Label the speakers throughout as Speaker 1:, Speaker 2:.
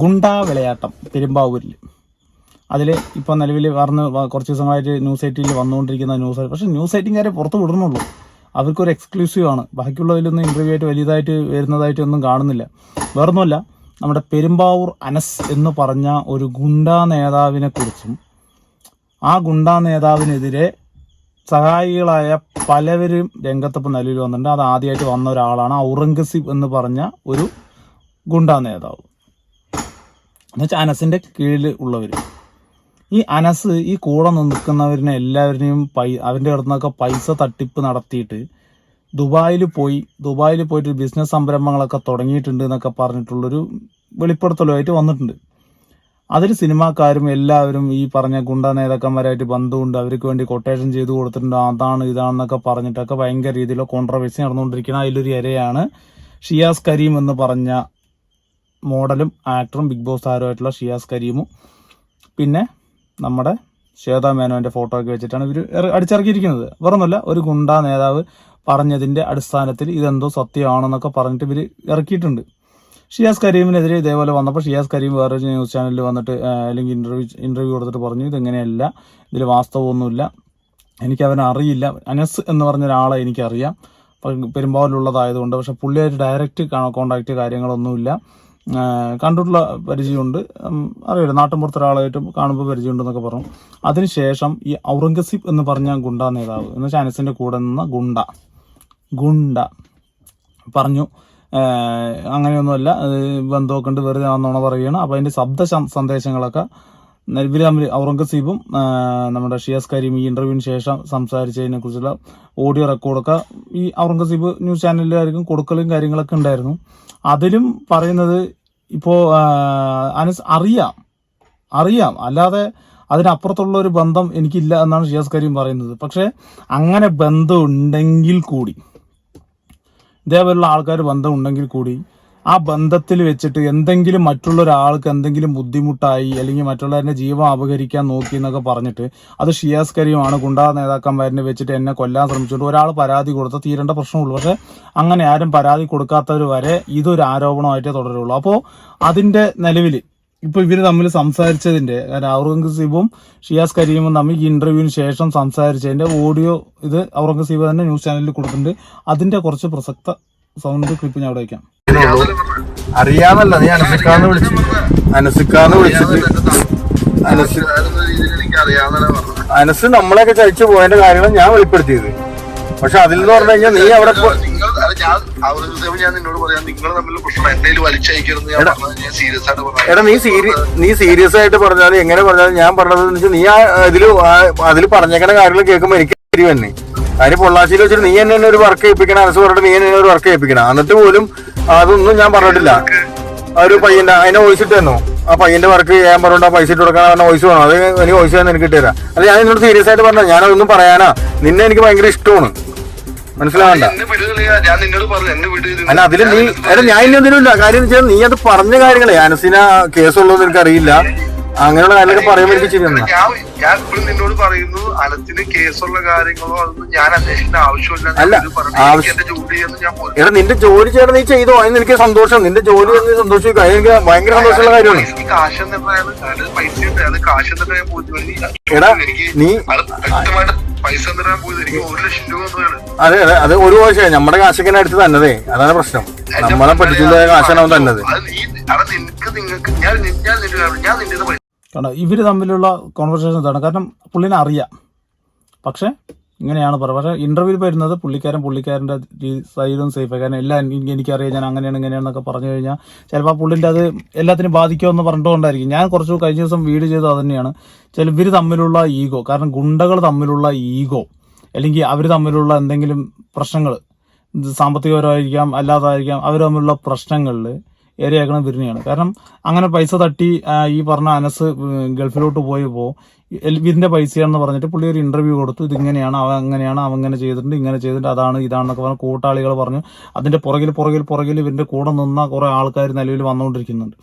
Speaker 1: ഗുണ്ടാ വിളയാട്ടം പെരുമ്പാവൂരിൽ അതിൽ ഇപ്പോൾ നിലവിൽ പറഞ്ഞ് കുറച്ച് ദിവസമായിട്ട് ന്യൂസ് ഐറ്റിയിൽ വന്നുകൊണ്ടിരിക്കുന്ന ന്യൂസ് പക്ഷേ ന്യൂസ് എയ്റ്റിംഗുകാരെ പുറത്ത് വിടുന്നുള്ളൂ അവർക്കൊരു എക്സ്ക്ലൂസീവ് ആണ്. ബാക്കിയുള്ളതിലൊന്നും ഇന്റർവ്യൂ ആയിട്ട് വലുതായിട്ട് വരുന്നതായിട്ട് ഒന്നും കാണുന്നില്ല. വേറൊന്നുമല്ല നമ്മുടെ പെരുമ്പാവൂർ അനസ് എന്ന് പറഞ്ഞ ഒരു ഗുണ്ടാ നേതാവിനെ കുറിച്ചും ആ ഗുണ്ടാ നേതാവിനെതിരെ സഹായികളായ പലവരും രംഗത്തപ്പം നിലവിൽ വന്നിട്ടുണ്ട്. അത് ആദ്യമായിട്ട് വന്ന ഒരാളാണ് ഔറംഗസീബ് എന്ന് പറഞ്ഞ ഒരു ഗുണ്ടാ നേതാവ്. എന്നുവെച്ചാൽ അനസിന്റെ കീഴിൽ ഉള്ളവർ ഈ അനസ് ഈ കൂടെ നിൽക്കുന്നവരിനെ എല്ലാവരുടെയും പൈ അവന്റെ അടുത്ത് നിന്നൊക്കെ പൈസ തട്ടിപ്പ് നടത്തിയിട്ട് ദുബായിൽ പോയി ദുബായിൽ പോയിട്ട് ബിസിനസ് സംരംഭങ്ങളൊക്കെ തുടങ്ങിയിട്ടുണ്ട് എന്നൊക്കെ പറഞ്ഞിട്ടുള്ളൊരു വെളിപ്പെടുത്തലുമായിട്ട് വന്നിട്ടുണ്ട്. അതിൽ സിനിമാക്കാരും എല്ലാവരും ഈ പറഞ്ഞ ഗുണ്ട നേതാക്കന്മാരായിട്ട് ബന്ധമുണ്ട് അവർക്ക് വേണ്ടി കൊട്ടേഷൻ ചെയ്തു കൊടുത്തിട്ടുണ്ട് അതാണ് ഇതാണെന്നൊക്കെ പറഞ്ഞിട്ടൊക്കെ ഭയങ്കര രീതിയിലുള്ള കോൺട്രവേഴ്സി നടന്നുകൊണ്ടിരിക്കുന്ന അതിലൊരു ഇരയാണ് ഷിയാസ് കരീം എന്ന് പറഞ്ഞ മോഡലും ആക്ടറും ബിഗ് ബോസ് താരമായിട്ടുള്ള ഷിയാസ് കരീമും. പിന്നെ നമ്മുടെ ശ്വേതാ മേനോന്റെ ഫോട്ടോ ഒക്കെ വെച്ചിട്ടാണ് ഇവർ അടിച്ചിറക്കിയിരിക്കുന്നത്. വേറൊന്നുമല്ല ഒരു ഗുണ്ടാ നേതാവ് പറഞ്ഞതിന്റെ അടിസ്ഥാനത്തിൽ ഇതെന്തോ സത്യമാണെന്നൊക്കെ പറഞ്ഞിട്ട് ഇവർ ഇറക്കിയിട്ടുണ്ട്. ഷിയാസ് കരീമിനെതിരെ ഇതേപോലെ വന്നപ്പോൾ ഷിയാസ് കരീം വേറൊരു ന്യൂസ് ചാനലിൽ വന്നിട്ട് അല്ലെങ്കിൽ ഇന്റർവ്യൂ ഇന്റർവ്യൂ കൊടുത്തിട്ട് പറഞ്ഞു ഇതെങ്ങനെയല്ല ഇതിൽ വാസ്തവമൊന്നുമില്ല. എനിക്ക് അവനെ അറിയില്ല. അനസ് എന്ന് പറഞ്ഞ ഒരാളെ എനിക്കറിയാം. പെരുമ്പാവൂരിലുള്ളതായതുകൊണ്ട്. പക്ഷെ പുള്ളിയായിട്ട് ഡയറക്റ്റ് കോണ്ടാക്ട് കാര്യങ്ങളൊന്നുമില്ല. കണ്ടിട്ടുള്ള പരിചയമുണ്ട്. അറിയില്ല നാട്ടിൻപുറത്ത് ഒരാളായിട്ടും കാണുമ്പോൾ പരിചയമുണ്ടെന്നൊക്കെ പറഞ്ഞു. അതിനുശേഷം ഈ ഔറംഗസീബ് എന്ന് പറഞ്ഞ ഗുണ്ട നേതാവ് എന്ന് വെച്ചാൽ അനസിന്റെ കൂടെ നിന്ന ഗുണ്ട ഗുണ്ട പറഞ്ഞു അങ്ങനെയൊന്നുമല്ല ബന്ധമൊക്കെ ഉണ്ട് വെറുതെ ആണെന്നാണ് പറയുകയാണ്. അപ്പോൾ അതിന്റെ ശബ്ദ സന്ദേശങ്ങളൊക്കെ ഇവർ ഔറംഗസീബും നമ്മുടെ ഷിയാസ് കരീം ഈ ഇന്റർവ്യൂവിന് ശേഷം സംസാരിച്ചതിനെ കുറിച്ചുള്ള ഓഡിയോ റെക്കോർഡൊക്കെ ഈ ഔറംഗസീബ് ന്യൂസ് ചാനലിലായിരിക്കും കൊടുക്കലും കാര്യങ്ങളൊക്കെ ഉണ്ടായിരുന്നു. അതിലും പറയുന്നത് ഇപ്പോ അനസ് അറിയാം അറിയാം. അല്ലാതെ അതിനപ്പുറത്തുള്ള ഒരു ബന്ധം എനിക്കില്ല എന്നാണ് ഷിയാസ് കരീം പറയുന്നത്. പക്ഷെ അങ്ങനെ ബന്ധം ഉണ്ടെങ്കിൽ കൂടി ഇതേപോലുള്ള ആൾക്കാർ ബന്ധം ഉണ്ടെങ്കിൽ കൂടി ആ ബന്ധത്തിൽ വെച്ചിട്ട് എന്തെങ്കിലും മറ്റുള്ള ഒരാൾക്ക് എന്തെങ്കിലും ബുദ്ധിമുട്ടായി അല്ലെങ്കിൽ മറ്റുള്ളവരുടെ ജീവൻ അപകരിക്കാൻ നോക്കി എന്നൊക്കെ പറഞ്ഞിട്ട് അത് ഷിയാസ് കരിയുമാണ് ഗുണ്ടാ നേതാക്കന്മാരനെ വെച്ചിട്ട് എന്നെ കൊല്ലാൻ ശ്രമിച്ചിട്ട് ഒരാൾ പരാതി കൊടുത്ത തീരേണ്ട പ്രശ്നമുള്ളൂ. പക്ഷെ അങ്ങനെ ആരും പരാതി കൊടുക്കാത്തവർ വരെ ഇതൊരു ആരോപണമായിട്ടേ തുടരുള്ളൂ. അപ്പോൾ അതിന്റെ നിലവിൽ ഇപ്പൊ ഇവർ തമ്മിൽ സംസാരിച്ചതിന്റെ ഔറംഗസീബും ഷിയാസ് കരീമും തമ്മിൽ ഈ ഇന്റർവ്യൂവിന് ശേഷം സംസാരിച്ചതിന്റെ ഓഡിയോ ഇത് ഔറംഗസീബ് തന്നെ ന്യൂസ് ചാനലിൽ കൊടുത്തിട്ടുണ്ട്. അതിന്റെ കുറച്ച് പ്രസക്ത സൗണ്ട് ക്ലിപ്പ് ഞാൻ അവിടെ വയ്ക്കാം.
Speaker 2: അറിയാന്നല്ല നീ അനസിക്കാന്ന് വിളിച്ചു. അനസിക്കാന്ന് വിളിച്ചിട്ട്. അനസ് അനസ് നമ്മളെയൊക്കെ ചതിച്ചു പോയതിന്റെ കാര്യങ്ങൾ ഞാൻ വെളിപ്പെടുത്തിയത്. പക്ഷെ അതിൽ നിന്ന് പറഞ്ഞു കഴിഞ്ഞാൽ നീ അവിടെ
Speaker 3: സീരിയസ്
Speaker 2: എടാ. നീ സീരി നീ സീരിയസ് ആയിട്ട് പറഞ്ഞാൽ എങ്ങനെ പറഞ്ഞാലും ഞാൻ പറഞ്ഞത് നീ ആ ഇതിൽ അതിൽ പറഞ്ഞേക്കുന്ന കാര്യങ്ങൾ കേൾക്കുമ്പോൾ എനിക്ക് തന്നെ. കാര്യം പൊള്ളാച്ചിയിൽ വെച്ചിട്ട് നീ എന്നെ ഒരു വർക്ക് ചെയ്യിപ്പിക്കണം അനസ് പറഞ്ഞിട്ട് നീ എന്നെ ഒരു വർക്ക് ചെയ്യിപ്പിക്കണം എന്നിട്ട് പോലും അതൊന്നും ഞാൻ പറഞ്ഞിട്ടില്ല. ആ ഒരു പയ്യന്റെ അതിനെ വോയിസ് ഇട്ട് തന്നോ ആ പയ്യന്റെ വർക്ക് ചെയ്യാൻ പറഞ്ഞിട്ട് ആ പൈസ ഇട്ട് കൊടുക്കാൻ പറഞ്ഞ വോയിസ് വേണം. അത് എനിക്ക് വോയിസ് തന്നെ എനിക്ക് ഇട്ടുതരാം അത് ഞാൻ എന്നോട് സീരിയസ് ആയിട്ട് പറഞ്ഞു ഞാൻ അതൊന്നും പറയാനാ. നിന്നെ എനിക്ക് ഭയങ്കര ഇഷ്ടമാണ്. മനസ്സിലാവണ്ട. അല്ല അതിൽ നീ അല്ല ഞാൻ ഇനി ഒന്നിനുമില്ല കാര്യം എന്ന് വെച്ചാൽ നീ അത് പറഞ്ഞ കാര്യങ്ങളെ. അനസിന കേസുള്ളതെന്ന് എനിക്കറിയില്ല. അങ്ങനെയുള്ള കാര്യങ്ങളൊക്കെ പറയുമ്പോൾ എനിക്ക്
Speaker 3: ഞാൻ ഞാൻ ഇപ്പോഴും നിന്നോട് പറയുന്നു അലത്തിന് കേസുള്ള കാര്യങ്ങളോ അതൊന്നും ഞാൻ അന്വേഷിക്കേണ്ട ആവശ്യമില്ല.
Speaker 2: എടാ നിന്റെ ജോലി ചെയ്യണം നീ ചെയ്തോ? അതിന് എനിക്ക് സന്തോഷം. നിന്റെ ജോലി ചെയ്യുന്ന സന്തോഷം എനിക്ക് ഭയങ്കര സന്തോഷമുള്ള കാര്യമാണ്.
Speaker 3: കാശ് പൈസ ഉണ്ട് കാശ്
Speaker 2: എടാ നീ
Speaker 3: പൈസ പോയത് എനിക്ക് ഒരു ലക്ഷം രൂപ
Speaker 2: അതെ അതെ അത് ഒരു വർഷം നമ്മുടെ കാശൊക്കെ അടുത്ത് തന്നതേ. അതാണ് പ്രശ്നം. നമ്മളെ പഠിച്ചില്ല കാശാണ് അവൻ തന്നത്.
Speaker 3: നിനക്ക് നിങ്ങൾക്ക് ഞാൻ ഞാൻ നിന്റെ ഞാൻ നിന്റെ
Speaker 1: കാരണം ഇവർ തമ്മിലുള്ള കോൺവെർസേഷൻ ഇതാണ്. കാരണം പുള്ളിനെ അറിയാം. പക്ഷേ ഇങ്ങനെയാണ് പറയുക. പക്ഷേ ഇന്റർവ്യൂ വരുന്നത് പുള്ളിക്കാരൻ പുള്ളിക്കാരന്റെ സൈഡും സേഫ് കാരണം എല്ലാം എനിക്ക് എനിക്കറിയാം ഞാൻ അങ്ങനെയാണ് ഇങ്ങനെയാണെന്നൊക്കെ പറഞ്ഞു കഴിഞ്ഞാൽ ചിലപ്പോൾ ആ പുള്ളിന്റെ അത് എല്ലാത്തിനും ബാധിക്കുമെന്ന് പറഞ്ഞുകൊണ്ടായിരിക്കും ഞാൻ കുറച്ച് കഴിഞ്ഞ ദിവസം വീട് ചെയ്തത് തന്നെയാണ്. ചില ഇവർ തമ്മിലുള്ള ഈഗോ കാരണം ഗുണ്ടകൾ തമ്മിലുള്ള ഈഗോ അല്ലെങ്കിൽ അവർ തമ്മിലുള്ള എന്തെങ്കിലും പ്രശ്നങ്ങൾ സാമ്പത്തികപരമായിരിക്കാം അല്ലാതായിരിക്കാം അവർ തമ്മിലുള്ള പ്രശ്നങ്ങളിൽ ഏറിയാക്കണം ഇവരിനെയാണ് കാരണം അങ്ങനെ പൈസ തട്ടി ഈ പറഞ്ഞ അനസ് ഗൾഫിലോട്ട് പോയപ്പോൾ ഇവരിന്റെ പൈസയാണെന്ന് പറഞ്ഞിട്ട് പുള്ളി ഒരു ഇന്റർവ്യൂ കൊടുത്തു. ഇതിങ്ങനെയാണ് അവ അങ്ങനെയാണ് അവ ഇങ്ങനെ ചെയ്തിട്ടുണ്ട് ഇങ്ങനെ ചെയ്തിട്ടുണ്ട് അതാണ് ഇതാണെന്നൊക്കെ പറഞ്ഞ കൂട്ടാളികൾ പറഞ്ഞു. അതിന്റെ പുറകിൽ പുറകിൽ പുറകിൽ ഇവരുടെ കൂടെ നിന്ന കുറെ ആൾക്കാർ നിലവിൽ വന്നുകൊണ്ടിരിക്കുന്നുണ്ട്.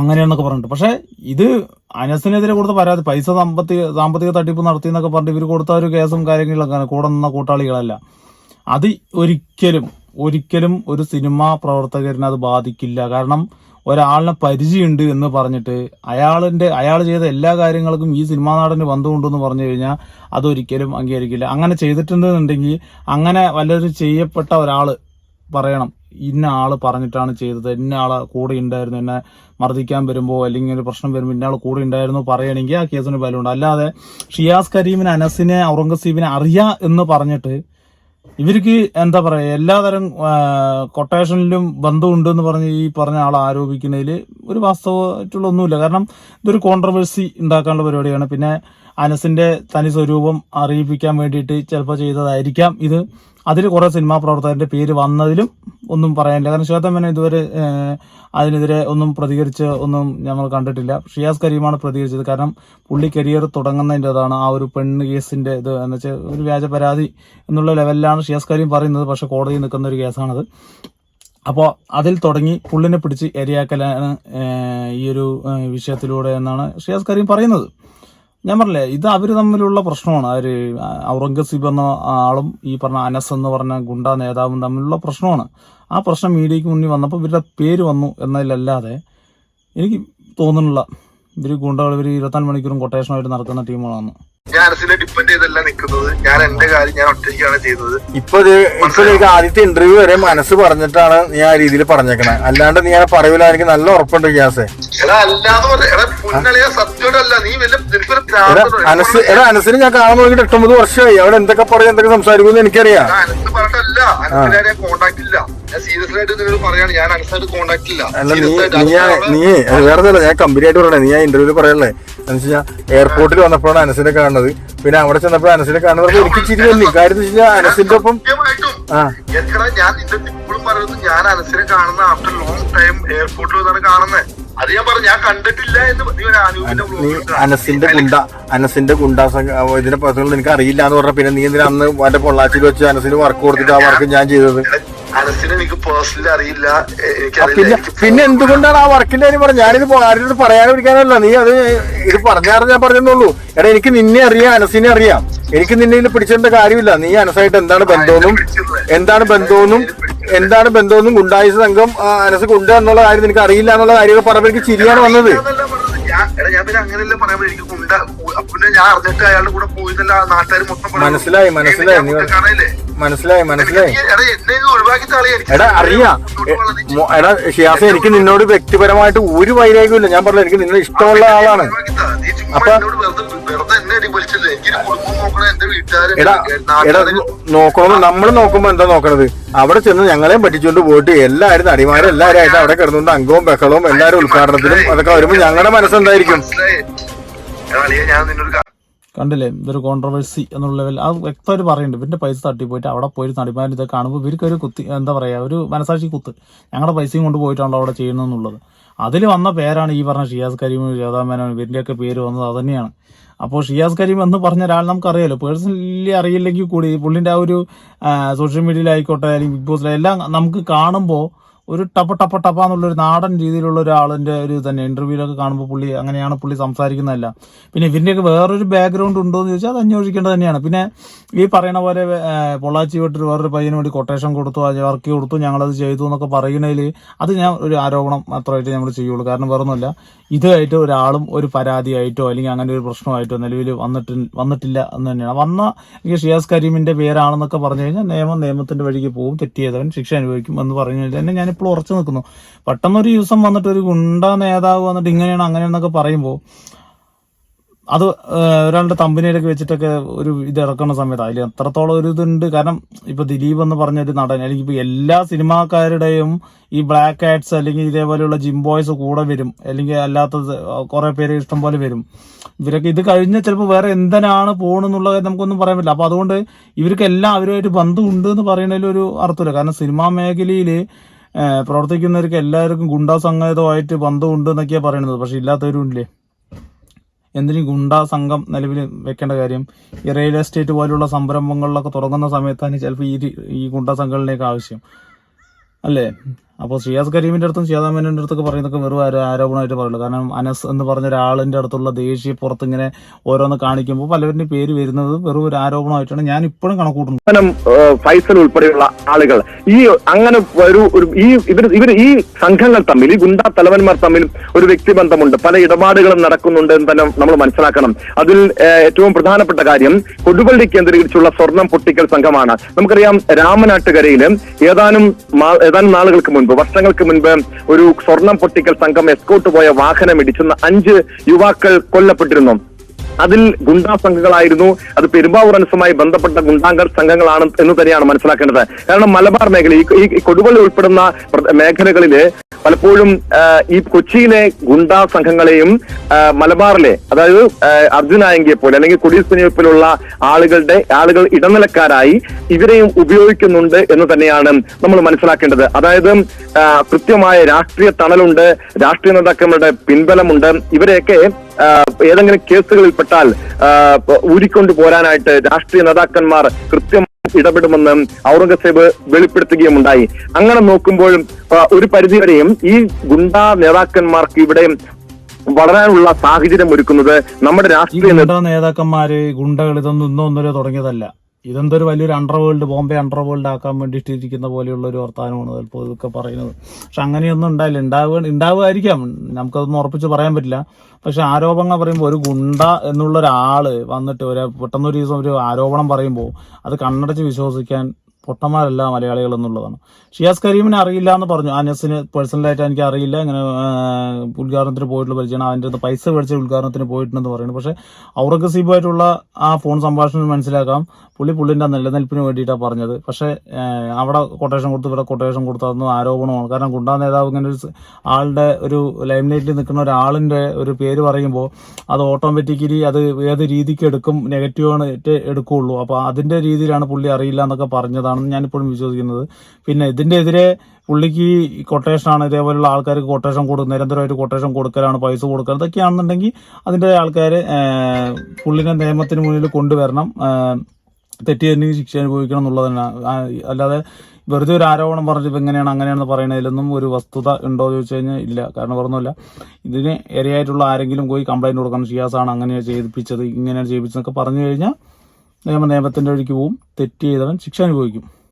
Speaker 1: അങ്ങനെയാണെന്നൊക്കെ പറഞ്ഞിട്ട്. പക്ഷേ ഇത് അനസിനെതിരെ കൊടുത്ത പരാതി പൈസ സാമ്പത്തിക സാമ്പത്തിക തട്ടിപ്പ് നടത്തി എന്നൊക്കെ പറഞ്ഞിട്ട് ഇവർ കൊടുത്ത ഒരു കേസും കാര്യങ്ങളൊക്കെയാണ് കൂടെ നിന്ന കൂട്ടാളികളല്ല. അത് ഒരിക്കലും ഒരിക്കലും ഒരു സിനിമ പ്രവർത്തകരിനെ അത് ബാധിക്കില്ല. കാരണം ഒരാളിനെ പരിചയമുണ്ട് എന്ന് പറഞ്ഞിട്ട് അയാളിന്റെ അയാൾ ചെയ്ത എല്ലാ കാര്യങ്ങൾക്കും ഈ സിനിമാ നാടിന് ബന്ധമുണ്ടെന്ന് പറഞ്ഞു കഴിഞ്ഞാൽ അതൊരിക്കലും അംഗീകരിക്കില്ല. അങ്ങനെ ചെയ്തിട്ടുണ്ടെന്നുണ്ടെങ്കിൽ അങ്ങനെ വല്ലൊരു ചെയ്യപ്പെട്ട ഒരാൾ പറയണം. ഇന്ന ആൾ പറഞ്ഞിട്ടാണ് ചെയ്തത്. ഇന്ന ആളെ കൂടെ ഉണ്ടായിരുന്നു. എന്നെ മർദ്ദിക്കാൻ വരുമ്പോൾ അല്ലെങ്കിൽ ഒരു പ്രശ്നം വരുമ്പോൾ ഇന്ന ആൾ കൂടെ ഉണ്ടായിരുന്നു പറയണമെങ്കിൽ ആ കേസിന് ബലമുണ്ട്. അല്ലാതെ ഷിയാസ് കരീമിന് അനസിനെ ഔറംഗസീബിനെ അറിയാ എന്ന് പറഞ്ഞിട്ട് ഇവർക്ക് എന്താ പറയാ എല്ലാതരം കൊട്ടേഷനിലും ബന്ധമുണ്ട് എന്ന് പറഞ്ഞ് ഈ പറഞ്ഞ ആൾ ആരോപിക്കുന്നതിൽ ഒരു വാസ്തവമായിട്ടുള്ള ഒന്നുമില്ല കാരണം ഇതൊരു കോൺട്രവേഴ്സി ഉണ്ടാക്കാനുള്ള പരിപാടിയാണ്. പിന്നെ അനസിന്റെ തനി സ്വരൂപം അറിയിപ്പിക്കാൻ വേണ്ടിയിട്ട് ചിലപ്പോൾ ചെയ്തതായിരിക്കാം ഇത്. അതിൽ കുറെ സിനിമാ പ്രവർത്തകരുടെ പേര് വന്നതിലും ഒന്നും പറയാനില്ല. കാരണം ശ്വേതമേന ഇതുവരെ അതിനെതിരെ ഒന്നും പ്രതികരിച്ച് ഒന്നും ഞങ്ങൾ കണ്ടിട്ടില്ല. ഷിയാസ് കരീമാണ് പ്രതികരിച്ചത്. കാരണം പുള്ളി കരിയർ തുടങ്ങുന്നതിന്റെതാണ് ആ ഒരു പെണ്ണ് കേസിന്റെ ഇത്. എന്ന് വെച്ചാൽ ഒരു വ്യാജ പരാതി എന്നുള്ള ലെവലിലാണ് ഷിയാസ് കരീം പറയുന്നത്. പക്ഷെ കോടതി നിൽക്കുന്ന ഒരു കേസാണത്. അപ്പോൾ അതിൽ തുടങ്ങി പുള്ളിനെ പിടിച്ച് എരിയാക്കലാണ് ഈ ഒരു വിഷയത്തിലൂടെ എന്നാണ് ഷിയാസ് കരീം പറയുന്നത്. ഞാൻ പറഞ്ഞില്ലേ ഇത് അവർ തമ്മിലുള്ള പ്രശ്നമാണ്. അവർ ഔറംഗസീബ് എന്ന ആളും ഈ പറഞ്ഞ അനസ് എന്ന് പറഞ്ഞ ഗുണ്ട നേതാവും തമ്മിലുള്ള പ്രശ്നമാണ്. ആ പ്രശ്നം മീഡിയയ്ക്ക് മുന്നിൽ വന്നപ്പോൾ ഇവരുടെ പേര് വന്നു എന്നതിലല്ലാതെ എനിക്ക് തോന്നുന്നില്ല. ഇവർ ഗുണ്ടകൾ ഇവർ ഇരുപത്തിനാല് മണിക്കൂറും കൊട്ടേഷനായിട്ട് നടക്കുന്ന ടീമുകളാണ്
Speaker 3: ഞാൻ അനസിനെ ഡിപ്പെൻഡ് ചെയ്തല്ല നിൽക്കുന്നത് ഞാൻ എന്റെ കാര്യം ഞാൻ ഒറ്റയ്ക്കാണ് ചെയ്തത്.
Speaker 2: ഇപ്പൊ ഇപ്പൊ ആദ്യത്തെ ഇന്റർവ്യൂ വരെ മനസ്സ് പറഞ്ഞിട്ടാണ് നീ ആ രീതിയിൽ പറഞ്ഞേക്കണേ. അല്ലാണ്ട് നീ അങ്ങനെ പറയൂല. എനിക്ക് നല്ല ഉറപ്പുണ്ട് ഗ്യാസേ? അനസ് എടാ അനസിന് ഞാൻ കാണാൻ നോക്കിട്ട് എട്ടൊമ്പത് വർഷമായി. അവിടെ എന്തൊക്കെ പറയും എന്തൊക്കെ സംസാരിക്കുമെന്ന് എനിക്കറിയാം.
Speaker 3: കോണ്ടാക്ട് ഇല്ല. സീരിയസ് ആയിട്ട് നിന്നോട് പറയാണ്. ഞാൻ അനസായിട്ട് കോണ്ടാക്ട് ഇല്ല.
Speaker 2: നീ വേറെ ഞാൻ കമ്പനി ആയിട്ട് പറയണേ. നീ ആ ഇന്റർവ്യൂൽ പറയല്ലേ എന്ന് വെച്ചാൽ എയർപോർട്ടിൽ വന്നപ്പോഴാണ് അനസിനെ കാണുന്നത്. പിന്നെ അവിടെ ചെന്നപ്പോൾ അനസിനെ കാണുന്നത് എനിക്ക് ചിരി വന്നു. കാര്യം എന്ന് വെച്ചാൽ അനസിന്റെ ഒപ്പം
Speaker 3: എത്ര ഞാൻ നിന്റെ ഇപ്പോഴും പറയുന്നത്? ഞാൻ അനസിനെ കാണുന്ന ആഫ്റ്റർ ലോങ് ടൈം എയർപോർട്ടിൽ വന്നാണ് കാണുന്നത് അത് ഞാൻ പറഞ്ഞു ഞാൻ കണ്ടിട്ടില്ല എന്ന്
Speaker 2: അനസിന്റെ ഗുണ്ട അനസിന്റെ ഗുണ്ടാസ ഇതിന്റെ പ്രശ്നങ്ങൾ നിനക്ക് അറിയില്ല എന്ന് പറഞ്ഞ പിന്നെ നീ എന്തിനാ അന്ന് മറ്റേ പൊള്ളാച്ചിയിൽ വെച്ച് അനസിന് വർക്ക് കൊടുത്തിട്ട് ആ വർക്ക് ഞാൻ ചെയ്തത്?
Speaker 3: അനസിനെ എനിക്ക് പേഴ്സണലി അറിയില്ല. എനിക്കറിയില്ല.
Speaker 2: പിന്നെ എന്തുകൊണ്ടാണ് ആ വർക്കിന്റെ കാര്യം പറഞ്ഞത് ഞാനിത് ആരോട് പറയാനും പിടിക്കാനല്ല നീ അത് ഇത് പറഞ്ഞാറ് ഞാൻ പറഞ്ഞെന്നുള്ളൂ എടാ എനിക്ക് നിന്നെ അറിയാം അനസിനെ അറിയാം. എനിക്ക് നിന്നെ ഇതിൽ പിടിച്ചേണ്ട കാര്യമില്ല. നീ അനസായിട്ട് എന്താണ് ബന്ധമെന്നും എന്താണ് ബന്ധമെന്നും എന്താണ് ബന്ധമെന്നും ഗുണ്ടായ സംഘം അനസ് കൊണ്ടു എന്നുള്ള കാര്യം നിനക്ക് അറിയില്ല എന്നുള്ള കാര്യം പറഞ്ഞപ്പോൾ എനിക്ക് ചിരിയാണ് വന്നത്.
Speaker 3: പറയാൻ.
Speaker 2: മനസ്സിലായി, മനസ്സിലായി.
Speaker 3: നീ?
Speaker 2: മനസ്സിലായി മനസ്സിലായി.
Speaker 3: എടാ
Speaker 2: അറിയാ. എടാ ഷിയാസെ എനിക്ക് നിന്നോട് വ്യക്തിപരമായിട്ട് ഒരു വൈരാഗ്യമില്ല ഞാൻ പറഞ്ഞു എനിക്ക് നിന്നെ ഇഷ്ടമുള്ള ആളാണ്. അപ്പൊ- എടാ എടാ നോക്കണോ നമ്മൾ നോക്കുമ്പോ എന്താ നോക്കണത്? അവിടെ ചെന്ന് ഞങ്ങളെയും പറ്റിച്ചുകൊണ്ട് പോയിട്ട് എല്ലാവരും നടിമാരും എല്ലാവരും ആയിട്ട് അവിടെ കിടന്നുകൊണ്ട് അംഗവും ബഹളവും എല്ലാവരും ഉദ്ഘാടനത്തിലും അതൊക്കെ വരുമ്പോ ഞങ്ങളുടെ മനസ്സെന്തായിരിക്കും?
Speaker 3: ഞാൻ നിന്നോട്
Speaker 1: കണ്ടില്ലേ? ഇതൊരു കോൺട്രവേഴ്സി എന്നുള്ള ലെവൽ അത് വ്യക്തമായിട്ട് പറയുന്നുണ്ട്. പിന്നെ പൈസ തട്ടിപ്പോയിട്ട് അവിടെ പോയി നടിമാൻ ഇതൊക്കെ കാണുമ്പോൾ ഇവർക്ക് ഒരു കുത്തി എന്താ പറയുക ഒരു മനസാക്ഷി കുത്ത്. ഞങ്ങളുടെ പൈസയും കൊണ്ട് പോയിട്ടാണല്ലോ അവിടെ ചെയ്യുന്നതെന്നുള്ളത്. അതിൽ വന്ന പേരാണ് ഈ പറഞ്ഞ ഷിയാസ് കരീം മേനോനും ഇവരുടെയൊക്കെ പേര് വന്നത് അത് തന്നെയാണ്. അപ്പോൾ ഷിയാസ് കരീം എന്ന് പറഞ്ഞ ഒരാൾ നമുക്കറിയാലോ. പേഴ്സണലി അറിയില്ലെങ്കിൽ കൂടി പുള്ളിന്റെ ആ ഒരു സോഷ്യൽ മീഡിയയിലായിക്കോട്ടെ അല്ലെങ്കിൽ ബിഗ് ബോസിലെ എല്ലാം നമുക്ക് കാണുമ്പോൾ ഒരു ടപ്പ ടപ്പ ടപ്പ എന്നുള്ളൊരു നാടൻ രീതിയിലുള്ള ഒരാളിന്റെ ഒരു തന്നെ. ഇന്റർവ്യൂലൊക്കെ കാണുമ്പോൾ പുള്ളി അങ്ങനെയാണ് പുള്ളി സംസാരിക്കുന്നതല്ല. പിന്നെ ഇവന്റെയൊക്കെ വേറൊരു ബാക്ക്ഗ്രൗണ്ട് ഉണ്ടോ എന്ന് ചോദിച്ചാൽ അത് അന്വേഷിക്കേണ്ടത് തന്നെയാണ്. പിന്നെ ഈ പറയണ പോലെ പൊള്ളാച്ചി വിട്ടൊരു വേറൊരു പയ്യന് വേണ്ടി കൊട്ടേഷൻ കൊടുത്തു അത് വർക്ക് കൊടുത്തു ഞങ്ങളത് ചെയ്തു എന്നൊക്കെ പറയുന്നതിൽ അത് ഞാൻ ഒരു ആരോപണം മാത്രമായിട്ട് നമ്മൾ ചെയ്യുള്ളൂ. കാരണം വേറൊന്നുമില്ല ഇതുമായിട്ട് ഒരാളും ഒരു പരാതിയായിട്ടോ അല്ലെങ്കിൽ അങ്ങനെ ഒരു പ്രശ്നമായിട്ടോ നിലവിൽ വന്നിട്ട് വന്നിട്ടില്ല എന്ന് തന്നെയാണ്. വന്ന എനിക്ക് ഷിയാസ് കരീമിന്റെ പേരാണെന്നൊക്കെ പറഞ്ഞു കഴിഞ്ഞാൽ നിയമം നിയമത്തിന്റെ വഴിക്ക് പോകും തെറ്റിയതവൻ ശിക്ഷ അനുഭവിക്കും എന്ന് പറഞ്ഞു കഴിഞ്ഞാൽ തന്നെ ഞാനിപ്പോൾ ഉറച്ചു നിൽക്കുന്നു. പെട്ടെന്നൊരു ദിവസം വന്നിട്ട് ഒരു ഗുണ്ട നേതാവ് വന്നിട്ട് ഇങ്ങനെയാണ് അങ്ങനെയാണെന്നൊക്കെ പറയുമ്പോൾ അത് ഒരാളുടെ തമ്പനിയിലൊക്കെ വെച്ചിട്ടൊക്കെ ഒരു ഇത് ഇറക്കുന്ന സമയത്ത് അതിൽ എത്രത്തോളം ഒരു ഇതുണ്ട്. കാരണം ഇപ്പൊ ദിലീപ് എന്ന് പറഞ്ഞ ഒരു നടൻ അല്ലെങ്കിൽ ഇപ്പൊ എല്ലാ സിനിമാക്കാരുടെയും ഈ ബ്ലാക്ക് ആഡ്സ് അല്ലെങ്കിൽ ഇതേപോലെയുള്ള ജിം ബോയ്സ് കൂടെ വരും അല്ലെങ്കിൽ അല്ലാത്ത കുറെ പേര് ഇഷ്ടം പോലെ വരും. ഇവരൊക്കെ ഇത് കഴിഞ്ഞ ചിലപ്പോൾ വേറെ എന്തിനാണ് പോകണമെന്നുള്ളത് നമുക്കൊന്നും പറയാൻ പറ്റില്ല. അപ്പൊ അതുകൊണ്ട് ഇവർക്കെല്ലാം അവരുമായിട്ട് ബന്ധമുണ്ട് എന്ന് പറയുന്നതിൽ ഒരു അർത്ഥമില്ല. കാരണം സിനിമാ മേഖലയിൽ പ്രവർത്തിക്കുന്നവർക്ക് എല്ലാവർക്കും ഗുണ്ടാ സംഘമായിട്ട് ബന്ധമുണ്ട് എന്നൊക്കെയാണ് പറയുന്നത്. പക്ഷെ ഇല്ലാത്തവരും ഇല്ലേ? എന്തിനും ഗുണ്ടാ സംഘം നിലവിൽ വെക്കേണ്ട കാര്യം. ഈ റിയൽ എസ്റ്റേറ്റ് പോലുള്ള സംരംഭങ്ങളിലൊക്കെ തുടങ്ങുന്ന സമയത്താണ് ചിലപ്പോൾ ഈ ഈ ഗുണ്ടാ സംഘങ്ങളിലേക്ക് ആവശ്യം. അല്ലേ? അപ്പോൾ ഷിയാസ് കരീമിന്റെ അടുത്തും ഷിയാദാമേന്റെ അടുത്തൊക്കെ പറയുന്നതൊക്കെ വെറും ആരോ ആരോപണമായിട്ട് പറയുള്ളൂ. കാരണം അനസ് എന്ന് പറഞ്ഞ ഒരാളിന്റെ അടുത്തുള്ള ദേശീയ പുറത്ത് ഇങ്ങനെ ഓരോന്ന് കാണിക്കുമ്പോൾ പലവരുടെ പേര് വരുന്നത് വെറും ഒരു ആരോപണമായിട്ടാണ് ഞാൻ ഇപ്പോഴും കണക്കൂട്ടുന്നത്.
Speaker 4: ഫൈസൽ ഉൾപ്പെടെയുള്ള ആളുകൾ. ഈ അങ്ങനെ ഒരു ഈ ഇവർ ഇവർ ഈ സംഘങ്ങൾ തമ്മിൽ ഈ ഗുണ്ടാ തലവന്മാർ തമ്മിൽ ഒരു വ്യക്തിബന്ധമുണ്ട്. പല ഇടപാടുകളും നടക്കുന്നുണ്ട് എന്ന് തന്നെ നമ്മൾ മനസ്സിലാക്കണം. അതിൽ ഏറ്റവും പ്രധാനപ്പെട്ട കാര്യം കൊടുവള്ളി കേന്ദ്രീകരിച്ചുള്ള സ്വർണം പൊട്ടിക്കൽ സംഘമാണ്. നമുക്കറിയാം രാമനാട്ടുകരയിൽ ഏതാനും ഏതാനും നാളുകൾക്ക് മുൻപ് വർഷങ്ങൾക്ക് മുൻപ് ഒരു സ്വർണം പൊട്ടിക്കൽ സംഘം എസ്കോട്ട് പോയ വാഹനം ഇടിച്ചെന്ന് അഞ്ച് യുവാക്കൾ കൊല്ലപ്പെട്ടിരുന്നു. അതിൽ ഗുണ്ടാ സംഘങ്ങളായിരുന്നു. അത് പെരുമ്പാവൂർ അനസുമായി ബന്ധപ്പെട്ട ഗുണ്ടാംഗർ സംഘങ്ങളാണ് എന്ന് തന്നെയാണ് മനസ്സിലാക്കേണ്ടത്. കാരണം മലബാർ മേഖല ഈ കൊടുവള്ളി ഉൾപ്പെടുന്ന മേഖലകളിൽ പലപ്പോഴും ഈ കൊച്ചിയിലെ ഗുണ്ടാ സംഘങ്ങളെയും മലബാറിലെ അതായത് അർജുനായങ്കിയെ പോലെ അല്ലെങ്കിൽ കൊടിയസ്പനിയെ പോലുള്ള ആളുകളുടെ ആളുകൾ ഇടനിലക്കാരായി ഇവരെയും ഉപയോഗിക്കുന്നുണ്ട് എന്ന് തന്നെയാണ് നമ്മൾ മനസ്സിലാക്കേണ്ടത്. അതായത് കൃത്യമായ രാഷ്ട്രീയ തണലുണ്ട് രാഷ്ട്രീയ നേതാക്കളുടെ പിൻബലമുണ്ട്. ഇവരെയൊക്കെ ഏതെങ്കിലും കേസുകളിൽ പെട്ടാൽ ഊരിക്കൊണ്ടു പോരാനായിട്ട് രാഷ്ട്രീയ നേതാക്കന്മാർ കൃത്യം ഇടപെടുമെന്ന് ഔറംഗസേബ് വെളിപ്പെടുത്തുകയും ഉണ്ടായി അങ്ങനെ നോക്കുമ്പോഴും ഒരു പരിധിവരെയും ഈ ഗുണ്ടാ നേതാക്കന്മാർക്ക് ഇവിടെ വളരാനുള്ള സാഹചര്യം ഒരുക്കുന്നത് നമ്മുടെ രാഷ്ട്രീയ
Speaker 1: നേതാക്കന്മാര് ഗുണ്ടകൾ ഇതൊന്നും ഇന്നോ ഒന്നരോ തുടങ്ങിയതല്ല. ഇതെന്തൊരു വലിയൊരു underworld Bombay underworld ആക്കാൻ വേണ്ടിയിട്ട് ഇരിക്കുന്ന പോലെയുള്ള ഒരു വർത്തമാനമാണ് ചിലപ്പോൾ ഇതൊക്കെ പറയുന്നത്. പക്ഷെ അങ്ങനെയൊന്നും ഉണ്ടായില്ല. ഉണ്ടാവുക ഉണ്ടാവുമായിരിക്കാം. നമുക്കതൊന്നും ഉറപ്പിച്ച് പറയാൻ പറ്റില്ല. പക്ഷെ ആരോപണങ്ങൾ പറയുമ്പോൾ ഒരു ഗുണ്ട എന്നുള്ള ഒരാൾ വന്നിട്ട് ഒരു പെട്ടെന്നൊരു ദിവസം ഒരു ആരോപണം പറയുമ്പോൾ അത് കണ്ണടച്ച് വിശ്വസിക്കാൻ പൊട്ടന്മാരല്ല മലയാളികൾ എന്നുള്ളതാണ്. ഷിയാസ് കരീമിനെ അറിയില്ല എന്ന് പറഞ്ഞു. അനസിന് പേഴ്സണലായിട്ട് എനിക്ക് അറിയില്ല. ഇങ്ങനെ ഉദ്ഘാടനത്തിന് പോയിട്ടുള്ള പരിചയമാണ്. അവന്റെ അടുത്ത് പൈസ മേടിച്ച ഉദ്ഘാടനത്തിന് പോയിട്ടുണ്ടെന്ന് പറയുന്നത് പക്ഷെ ഔറംഗസീബുമായിട്ടുള്ള ആ ഫോൺ സംഭാഷണം മനസ്സിലാക്കാം. പുള്ളി പുള്ളിന്റെ നിലനിൽപ്പിന് വേണ്ടിയിട്ടാണ് പറഞ്ഞത്. പക്ഷേ അവിടെ കൊട്ടേഷൻ കൊടുത്ത് ഇവിടെ കൊട്ടേഷൻ കൊടുത്തതെന്ന് ആരോപണമാണ്. കാരണം ഗുണ്ടാ നേതാവ് ഇങ്ങനെ ഒരു ആളുടെ ഒരു ലൈംലൈറ്റിൽ നിൽക്കുന്ന ഒരാളിന്റെ ഒരു പേര് പറയുമ്പോൾ അത് ഓട്ടോമാറ്റിക്കലി അത് ഏത് രീതിക്ക് എടുക്കും നെഗറ്റീവ് ആണ് ഏറ്റവും എടുക്കുകയുള്ളൂ. അപ്പോൾ അതിന്റെ രീതിയിലാണ് പുള്ളി അറിയില്ല എന്നൊക്കെ പറഞ്ഞതാണെന്ന് ഞാനിപ്പോഴും വിശ്വസിക്കുന്നത്. പിന്നെ ഇതിന്റെ എതിരെ പുള്ളിക്ക് കൊട്ടേഷനാണ് ഇതേപോലുള്ള ആൾക്കാർക്ക് കൊട്ടേഷൻ കൊടുക്കുക നിരന്തരമായിട്ട് കൊട്ടേഷൻ കൊടുക്കലാണ് പൈസ കൊടുക്കുക ഇതൊക്കെയാണെന്നുണ്ടെങ്കിൽ അതിന്റെ ആൾക്കാർ പുള്ളിനെ നിയമത്തിന് മുന്നിൽ കൊണ്ടുവരണം. തെറ്റി തന്നെ ശിക്ഷ അനുഭവിക്കണം എന്നുള്ളത് തന്നെ അല്ലാതെ വെറുതെ ഒരു ആരോപണം പറഞ്ഞ് ഇപ്പം എങ്ങനെയാണ് അങ്ങനെയാണെന്ന് പറയുന്നതിലൊന്നും ഒരു വസ്തുത ഉണ്ടോ എന്ന് ചോദിച്ചു കഴിഞ്ഞാൽ ഇല്ല. കാരണം പറഞ്ഞില്ല ഇതിന് ഇരയായിട്ടുള്ള ആരെങ്കിലും പോയി കംപ്ലൈന്റ് കൊടുക്കണം. ഷിയാസാണ് അങ്ങനെ ചെയ്യിപ്പിച്ചത് ഇങ്ങനെയാണ് ചെയ്യിപ്പിച്ചതെന്നൊക്കെ പറഞ്ഞു കഴിഞ്ഞാൽ നിയമ നിയമത്തിന്റെ വഴിക്ക് പോവും. തെറ്റ് ചെയ്തവൻ ശിക്ഷ അനുഭവിക്കും.